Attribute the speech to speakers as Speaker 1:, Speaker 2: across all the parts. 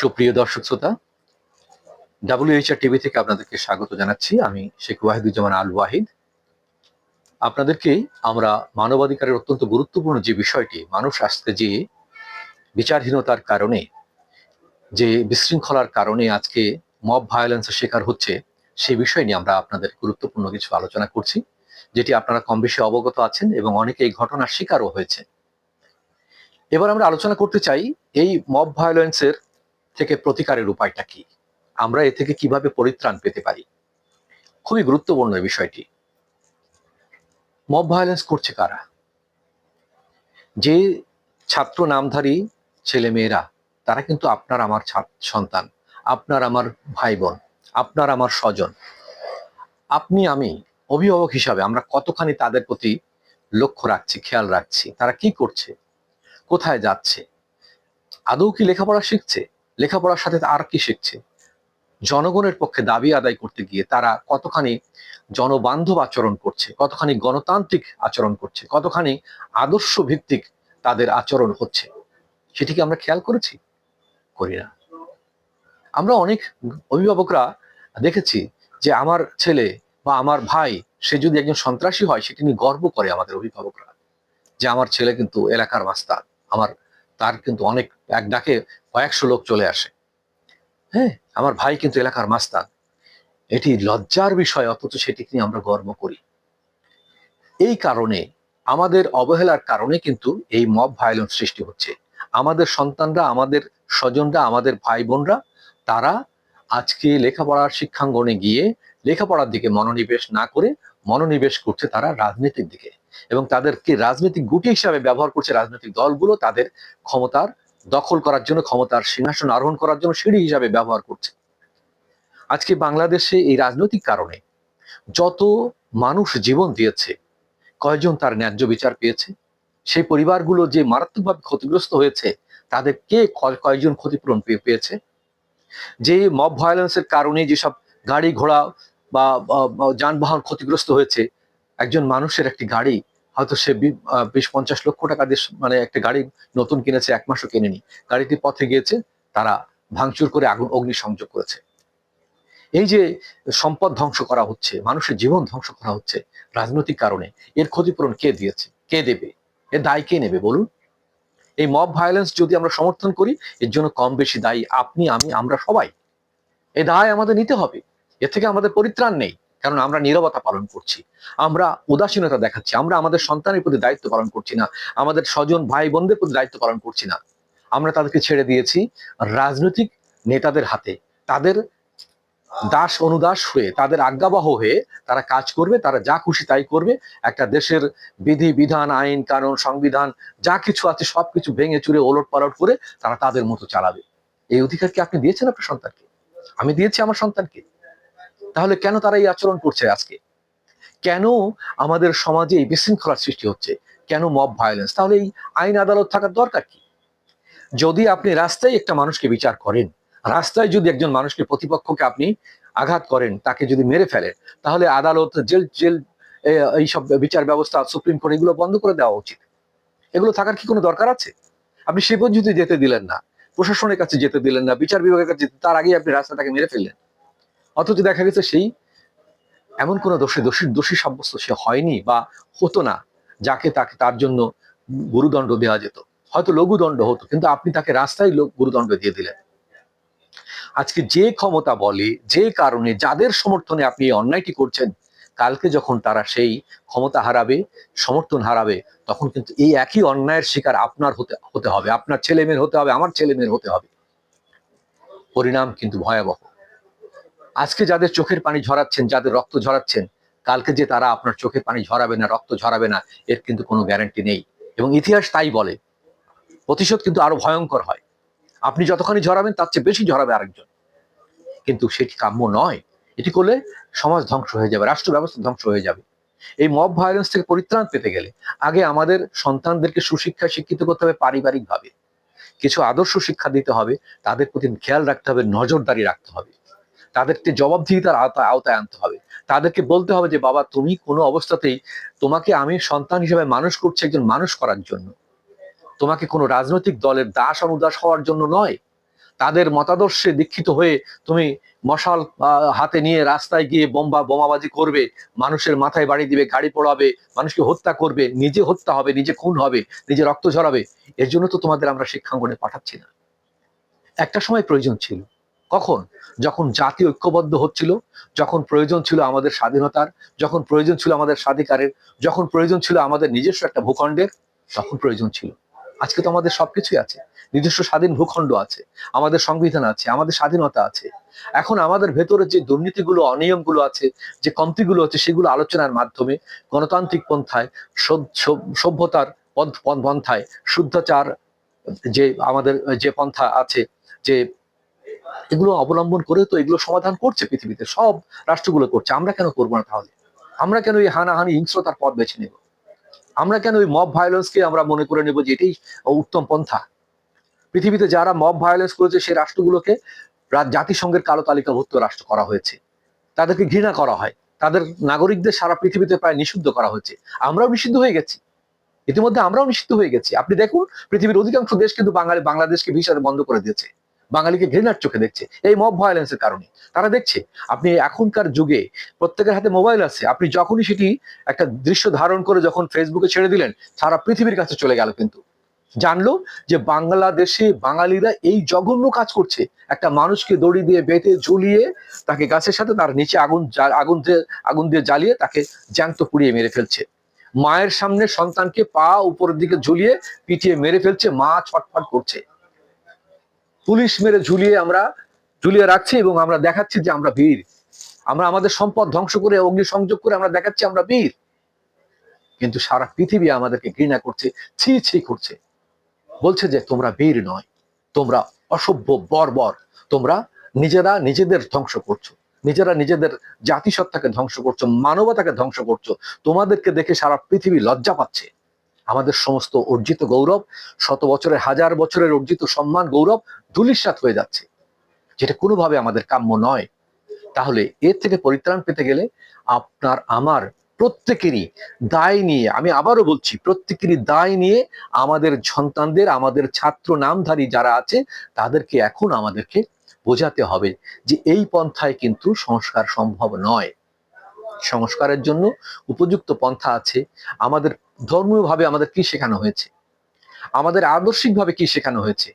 Speaker 1: সুপ্রিয় দর্শক শ্রোতা ডাব্লিউএইচআর টিভি থেকে আপনাদেরকে স্বাগত জানাচ্ছি। আমি শেখ ওয়াহিদুজ্জামান আল ওয়াহিদ। আপনাদেরকে আমরা মানবাধিকারের অত্যন্ত গুরুত্বপূর্ণ যে বিষয়টি, মানুষ আজকে যে বিচারহীনতার কারণে, যে বিশৃঙ্খলার কারণে আজকে মব ভায়োলেন্সের শিকার হচ্ছে সেই বিষয় নিয়ে আমরা আপনাদের গুরুত্বপূর্ণ কিছু আলোচনা করছি, যেটি আপনারা কম বেশি অবগত আছেন এবং অনেকে এই ঘটনার শিকারও হয়েছে। এবার আমরা আলোচনা করতে চাই এই মব ভায়োলেন্সের থেকে প্রতিকারের উপায়টা কি? আমরা এ থেকে কীভাবে পরিত্রাণ পেতে পারি? খুবই গুরুত্বপূর্ণ বিষয়টি। মব ভায়োলেন্স করছে কারা? যে ছাত্র নামধারী ছেলে মেয়েরা তারা কিন্তু আপনার আমার সন্তান, আপনার আমার ভাই বোন আপনার আমার স্বজন। আপনি, আমি, অভিভাবক হিসাবে আমরা কতখানি তাদের প্রতি লক্ষ্য রাখছি, খেয়াল রাখছি, তারা কি করছে? কোথায় যাচ্ছে? আদৌ কি লেখাপড়া শিখছে? লেখাপড়ার সাথে আর কি শিখছে? জনগণের পক্ষে দাবি আদায় করতে গিয়ে তারা কতখানি জনবান্ধব আচরণ করছে? কতখানি গণতান্ত্রিক আচরণ করছে? কতখানি আদর্শ ভিত্তিক তাদের আচরণ হচ্ছে? সেটি কি আমরা খেয়াল করেছি? করি না। আমরা অনেক অভিভাবকরা দেখেছি যে আমার ছেলে বা আমার ভাই, সে যদি একজন সন্ত্রাসী হয়, সেটি নিয়ে গর্ব করে আমাদের অভিভাবকরা যে আমার ছেলে কিন্তু এলাকার মাস্টার আমার তার কিন্তু অনেক এক ডাকে কয়েকশো লোক চলে আসে। হ্যাঁ আমার ভাই কিন্তু এলাকার মাস্তান। এটি লজ্জার বিষয়, অথচ সেটি নিয়ে আমরা গর্ব করি। এই কারণে, আমাদের অবহেলার কারণে কিন্তু এই মব ভায়োলেন্স সৃষ্টি হচ্ছে। আমাদের সন্তানরা, আমাদের স্বজনরা, আমাদের ভাই বোনরা তারা আজকে লেখাপড়ার শিক্ষাঙ্গনে গিয়ে লেখাপড়ার দিকে মনোনিবেশ না করে মনোনিবেশ করছে তারা রাজনীতির দিকে। এবং তাদেরকে রাজনৈতিক গুটি হিসাবে ব্যবহার করছে রাজনৈতিক দলগুলো তাদের ক্ষমতার দখল করার জন্য, ক্ষমতার সিংহাসন আরোহণ করার জন্য সিঁড়ি হিসাবে ব্যবহার করছে। আজকে বাংলাদেশে এই রাজনৈতিক কারণে যত মানুষ জীবন দিয়েছে, কয়জন তার ন্যায্য বিচার পেয়েছে, সেই পরিবারগুলো যে মারাত্মকভাবে ক্ষতিগ্রস্ত হয়েছে, তাদের কে কয়- কয়জন ক্ষতিপূরণ পেয়ে- পেয়েছে? যে মব ভায়োলেন্সের কারণে যেসব গাড়ি ঘোড়া বা যানবাহন ক্ষতিগ্রস্ত হয়েছে, একজন মানুষের একটি গাড়ি হয়তো সে বিশ পঞ্চাশ লক্ষ টাকা দিয়ে মানে একটা গাড়ি নতুন কিনেছে, এক মাসও কেনেনি। গাড়িটি পথে গিয়েছে, তারা ভাঙচুর করে আগুন, অগ্নি সংযোগ করেছে। এই যে সম্পদ ধ্বংস করা হচ্ছে, মানুষের জীবন ধ্বংস করা হচ্ছে রাজনৈতিক কারণে, এর ক্ষতিপূরণ কে দিয়েছে? কে দেবে? এর দায় কে নেবে বলুন? এই মব ভায়োলেন্স যদি আমরা সমর্থন করি, এর জন্য কম বেশি দায়ী আপনি, আমি, আমরা সবাই। এই দায় আমাদের নিতে হবে। এর থেকে আমাদের পরিত্রাণ নেই। কারণ আমরা নীরবতা পালন করছি। আমরা উদাসীনতা দেখাচ্ছি। আমরা আমাদের সন্তানের প্রতি দায়িত্ব পালন করছি না। আমাদের স্বজন ভাই বোনদের প্রতি দায়িত্ব পালন করছি না। আমরা তাদেরকে ছেড়ে দিয়েছি রাজনৈতিক নেতাদের হাতে। তাদের দাস অনুদাস হয়ে, তাদের আজ্ঞাবহ হয়ে তারা কাজ করবে, তারা যা খুশি তাই করবে। একটা দেশের বিধি, বিধান, আইন, কানুন, সংবিধান, যা কিছু আছে সবকিছু ভেঙে চুরে ওলট পালট করে তারা তাদের মতো চালাবে। এই অধিকার কি আপনি দিয়েছেন আপনার সন্তানকে? আমি দিয়েছি আমার সন্তানকে। তাহলে কেন তারা এই আচরণ করছে আজকে? কেন আমাদের সমাজে এই বিশৃঙ্খলার সৃষ্টি হচ্ছে? কেন মব ভায়োলেন্স তাহলে এই আইন আদালত থাকার দরকার কি? যদি আপনি রাস্তায় একটা মানুষকে বিচার করেন, রাস্তায় যদি একজন মানুষকে প্রতিপক্ষকে আপনি আঘাত করেন, তাকে যদি মেরে ফেলেন, তাহলে আদালত, জেল জেল এইসব বিচার ব্যবস্থা, সুপ্রিম কোর্ট এগুলো বন্ধ করে দেওয়া উচিত। এগুলো থাকার কি কোনো দরকার আছে? আপনি সে পর্যন্ত যেতে দিলেন না। প্রশাসনের কাছে যেতে দিলেন না, বিচার বিভাগের কাছে তার আগেই আপনি রাস্তাটাকে মেরে ফেললেন। অথচ দেখা গেছে সেই এমন কোনো দোষী দোষী দোষী সাব্যস্ত সে হয়নি বা হতো না, যাকে তাকে তার জন্য গুরুদণ্ড দেওয়া যেত। হয়তো লঘুদণ্ড হতো, কিন্তু আপনি তাকে রাস্তায় গুরুদণ্ড দিয়ে দিলেন। আজকে যে ক্ষমতা বলে, যে কারণে, যাদের সমর্থনে আপনি এই অন্যায়টি করছেন, কালকে যখন তারা সেই ক্ষমতা হারাবে, সমর্থন হারাবে, তখন কিন্তু এই একই অন্যায়ের শিকার আপনার হতে হতে হবে। আপনার ছেলে মেয়ের হতে হবে, আমার ছেলে মেয়ের হতে হবে। পরিণাম কিন্তু ভয়াবহ। আজকে যাদের চোখের পানি ঝরাচ্ছেন, যাদের রক্ত ঝরাচ্ছেন, কালকে যে তারা আপনার চোখের পানি ঝরাবে না, রক্ত ঝরাবে না, এর কিন্তু কোনো গ্যারান্টি নেই। এবং ইতিহাস তাই বলে, প্রতিশোধ কিন্তু আরও ভয়ঙ্কর হয়। আপনি যতখানি ঝরাবেন, তার চেয়ে বেশি ঝরাবে আরেকজন। কিন্তু সেটি কাম্য নয়। এটি করলে সমাজ ধ্বংস হয়ে যাবে রাষ্ট্র ব্যবস্থা ধ্বংস হয়ে যাবে। এই মব ভায়োলেন্স থেকে পরিত্রাণ পেতে গেলে আগে আমাদের সন্তানদেরকে সুশিক্ষায় শিক্ষিত করতে হবে পারিবারিকভাবে। কিছু আদর্শ শিক্ষা দিতে হবে, তাদের প্রতি খেয়াল রাখতে হবে, নজরদারি রাখতে হবে। তাদেরকে জবাবদিহিতার আওতায় আওতায় আনতে হবে। তাদেরকে বলতে হবে যে, বাবা, তুমি কোনো অবস্থাতেই তোমাকে আমি সন্তান হিসেবে মানুষ করছি একজন মানুষ করার জন্য। তোমাকে কোনো রাজনৈতিক দলের দাস অনুদাস হওয়ার জন্য নয়। তাদের মতাদর্শে দীক্ষিত হয়ে তুমি মশাল হাতে নিয়ে রাস্তায় গিয়ে বোমবা বোমাবাজি করবে, মানুষের মাথায় বাড়ি দিবে, গাড়ি পোড়াবে, মানুষকে হত্যা করবে, নিজে হত্যা হবে, নিজে খুন হবে, নিজে রক্ত ঝরাবে, এর জন্য তো তোমাদের আমরা শিক্ষাঙ্গনে পাঠাচ্ছি না। একটা সময় প্রয়োজন ছিল। কখন? যখন জাতি ঐক্যবদ্ধ হচ্ছিল, যখন প্রয়োজন ছিল আমাদের স্বাধীনতার, যখন প্রয়োজন ছিল আমাদের স্বাধিকারের, যখন প্রয়োজন ছিল আমাদের নিজস্ব একটা ভূখণ্ডের, তখন প্রয়োজন ছিল। আজকে তো আমাদের সবকিছুই আছে। নিজস্ব স্বাধীন ভূখণ্ড আছে, আমাদের সংবিধান আছে, আমাদের স্বাধীনতা আছে। এখন আমাদের ভেতরে যে দুর্নীতিগুলো, অনিয়মগুলো আছে, যে কমতিগুলো আছে, সেগুলো আলোচনার মাধ্যমে, গণতান্ত্রিক পন্থায় সভ- সভ- সভ্যতার পন্থ- পন্থ- পন্থায়, শুদ্ধাচার যে আমাদের যে পন্থা আছে, যে এগুলো অবলম্বন করে তো এগুলো সমাধান করছে পৃথিবীতে, সব রাষ্ট্রগুলো করছে। আমরা কেন করব না তাহলে? আমরা কেন এই হানাহানি, হিংস্রতার পথ বেছে নেব? আমরা কেন ওই মব ভায়োলেন্সকে আমরা মনে করে নেব যে এটাই উত্তম পন্থা? পৃথিবীতে যারা মব ভায়োলেন্স করেছে, সেই রাষ্ট্রগুলোকে জাতিসংঘের কালো তালিকাভুক্ত রাষ্ট্র করা হয়েছে। তাদেরকে ঘৃণা করা হয়। তাদের নাগরিকদের সারা পৃথিবীতে প্রায় নিষিদ্ধ করা হয়েছে। আমরাও নিষিদ্ধ হয়ে গেছি। ইতিমধ্যে আমরাও নিষিদ্ধ হয়ে গেছি। আপনি দেখুন, পৃথিবীর অধিকাংশ দেশ কিন্তু বাঙালি বাংলাদেশকে ভিসাতে বন্ধ করে দিয়েছে। বাঙালিকে ঘৃণার চোখে দেখছে। এই মব ভায়োলেন্সের কারণে। তারা দেখছে, আপনি এখনকার যুগে প্রত্যেকের হাতে মোবাইল আছে। আপনি যখনই সেটি একটা দৃশ্য ধারণ করে যখন ফেসবুকে ছেড়ে দিলেন, সারা পৃথিবীর কাছে চলে গেল কিন্তু। জানলো যে বাংলাদেশে বাঙালিরা এই জঘন্য কাজ করছে। একটা মানুষকে দড়ি দিয়ে বেঁধে, ঝুলিয়ে তাকে গাছের সাথে তার নিচে আগুন আগুন দিয়ে আগুন দিয়ে জ্বালিয়ে তাকে জ্যান্ত পুড়িয়ে মেরে ফেলছে। মায়ের সামনে সন্তানকে পা উপরের দিকে ঝুলিয়ে পিটিয়ে মেরে ফেলছে, মা ছটফট করছে। পুলিশ মেরে ঝুলিয়ে আমরা ঝুলিয়ে রাখছি এবং আমরা দেখাচ্ছি যে আমরা বীর। আমরা আমাদের সম্পদ ধ্বংস করে অগ্নি সংযোগ করে আমরা দেখাচ্ছি আমরা বীর। কিন্তু সারা পৃথিবী আমাদেরকে ঘৃণা করছে, ছি ছি করছে। বলছে যে, তোমরা বীর নয়, তোমরা অসভ্য, বর্বর, তোমরা নিজেরা নিজেদের ধ্বংস করছ। নিজেরা নিজেদের জাতিসত্তাকে ধ্বংস করছ, মানবতাকে ধ্বংস করছ। তোমাদেরকে দেখে সারা পৃথিবী লজ্জা পাচ্ছে। আমাদের সমস্ত অর্জিত গৌরব, শত বছরের, হাজার বছরের অর্জিত সম্মান, গৌরব ধুলিস্বাত হয়ে যাচ্ছে। যেটা কোনোভাবে আমাদের কাম্য নয়। তাহলে এর থেকে পরিত্রাণ পেতে গেলে আপনার, আমার প্রত্যেকেরই দায় নিয়ে, আমি আবারও বলছি, প্রত্যেকেরই দায় নিয়ে আমাদের সন্তানদের, আমাদের ছাত্র নামধারী যারা আছে, তাদেরকে এখন আমাদেরকে বোঝাতে হবে যে এই পন্থায় কিন্তু সংস্কার সম্ভব নয়। সংস্কারের জন্য উপযুক্ত পন্থা আছে। আমাদের ধর্মীয়ভাবে আমাদের কি শেখানো হয়েছে? আমাদের আদর্শিকভাবে কি শেখানো হয়েছে?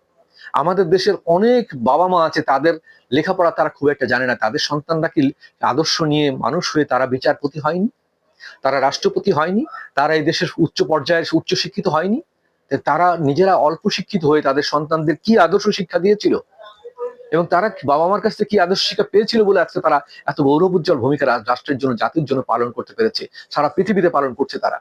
Speaker 1: আমাদের দেশের অনেক বাবা মা আছে, তাদের লেখাপড়া তারা খুব একটা জানে না। তাদের সন্তানরা কি আদর্শ নিয়ে মানুষ হয়ে তারা বিচারপতি হয়নি? তারা রাষ্ট্রপতি হয়নি? তারা এই দেশের উচ্চ পর্যায়ের উচ্চ শিক্ষিত হয়নি তারা নিজেরা অল্প শিক্ষিত হয়ে তাদের সন্তানদের কি আদর্শ শিক্ষা দিয়েছিল? এবং তারা বাবা মার কাছ থেকে কি আদর্শ শিক্ষা পেয়েছিল বলে আজকে তারা এত গৌরব উজ্জ্বল ভূমিকা রাষ্ট্রের জন্য, জাতির জন্য পালন করতে পেরেছে? সারা পৃথিবীতে পালন করছে তারা।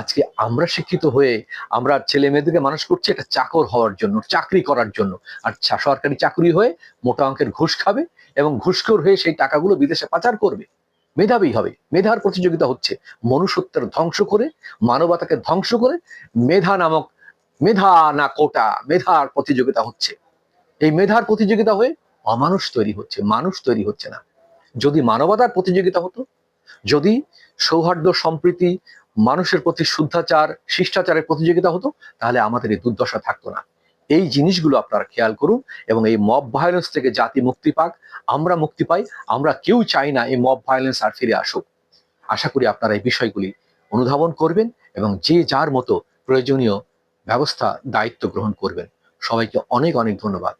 Speaker 1: আজকে আমরা শিক্ষিত হয়ে আমরা ছেলে মেয়েদেরকে মানুষ করছি একটা চাকর হওয়ার জন্য, চাকরি করার জন্য। আর সরকারি চাকরি হয়ে মোটা অঙ্কের ঘুষ খাবে এবং ঘুষখোর হয়ে সেই টাকাগুলো বিদেশে পাচার করবে। মেধাবী হবে। মেধার প্রতিযোগিতা হচ্ছে মনুষ্যত্বের ধ্বংস করে, মানবতাকে ধ্বংস করে মেধা নামক, মেধা না কোটা, মেধার প্রতিযোগিতা হচ্ছে। এই মেধার প্রতিযোগিতা হয়ে অমানুষ তৈরি হচ্ছে, মানুষ তৈরি হচ্ছে না। যদি মানবতার প্রতিযোগিতা হতো, যদি সৌহার্দ্য, সম্প্রীতি, মানুষের প্রতি শুদ্ধাচার, শিষ্টাচারের প্রতিযোগিতা হতো, তাহলে আমাদের এই দুর্দশা থাকতো না। এই জিনিসগুলো আপনারা খেয়াল করুন এবং এই মব ভায়োলেন্স থেকে জাতি মুক্তি পাক, আমরা মুক্তি পাই, আমরা কেউ চাই না এই মব ভায়োলেন্স আর ফিরে আসুক। আশা করি আপনারা এই বিষয়গুলি অনুধাবন করবেন এবং যে যার মতো প্রয়োজনীয় ব্যবস্থা, দায়িত্ব গ্রহণ করবেন। সবাইকে অনেক অনেক ধন্যবাদ।